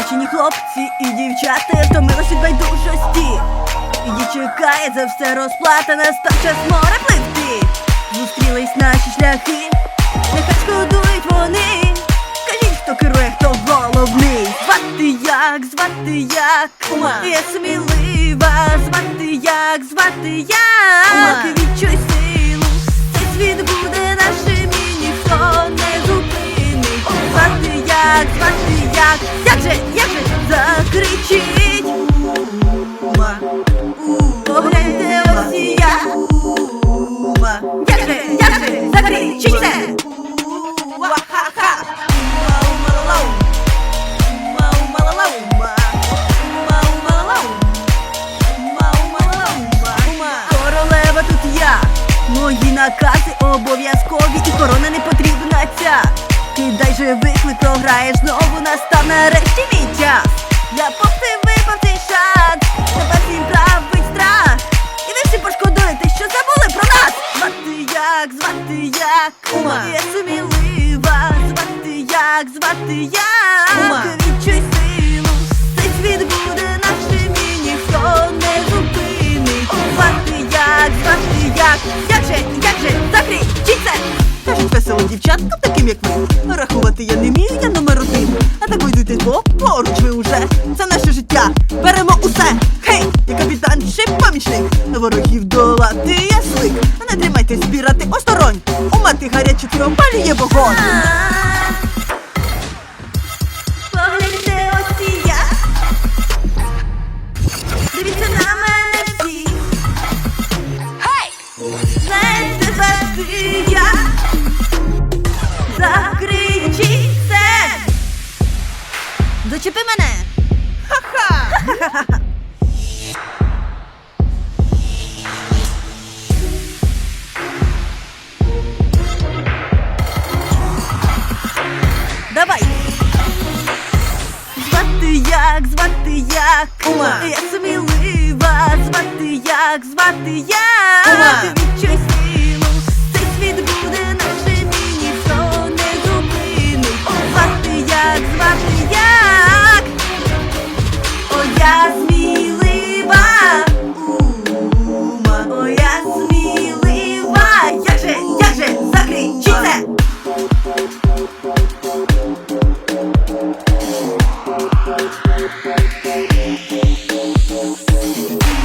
Приречені хлопці і дівчата втомились від байдужості. І чекає за все розплата, настав час море пливти. Зустрілись наші шляхи, нехай шкодують вони. Кажіть, хто керує, хто головний. Звати як, звати як, Ума. я смілива, звати як, звати як, Ума. відчуй силу, цей світ буде нашим і ніхто не зупинить. Звати як, звати як, як же, як же закричить. Ума, Погляньте ось я. ума, Як же, як же закричить. Ума. Королева тут я. Мої накази обов'язкові і корона не потрібна ця. Же виклик, програєш знову, настав нарешті мій час. Я попти випав цей шанс, тепер всім править страх. І ви всі пошкодуєте, що забули про нас. Звати як, звати як, Ума. я сумілива, звати як, звати як, Ума. Дівчаткам, таким як ви. Рахувати я не вмію, я номер один. А так вийдуйте бо поруч ви уже. Це наше життя. Беремо усе. Хей, я капітан ще помічник. Ворогів долати я слик. Не тримайте збирати осторонь. У мати гарячі є вогонь. як, звати як, Ума. я смілива, звати як, звати як, Ума. відчуй силу, цей світ буде нашим і ніхто не зупинить. Звати як, звати як, о я смілива, ума, о я смілива, як же, як же, закричи це! Thank you.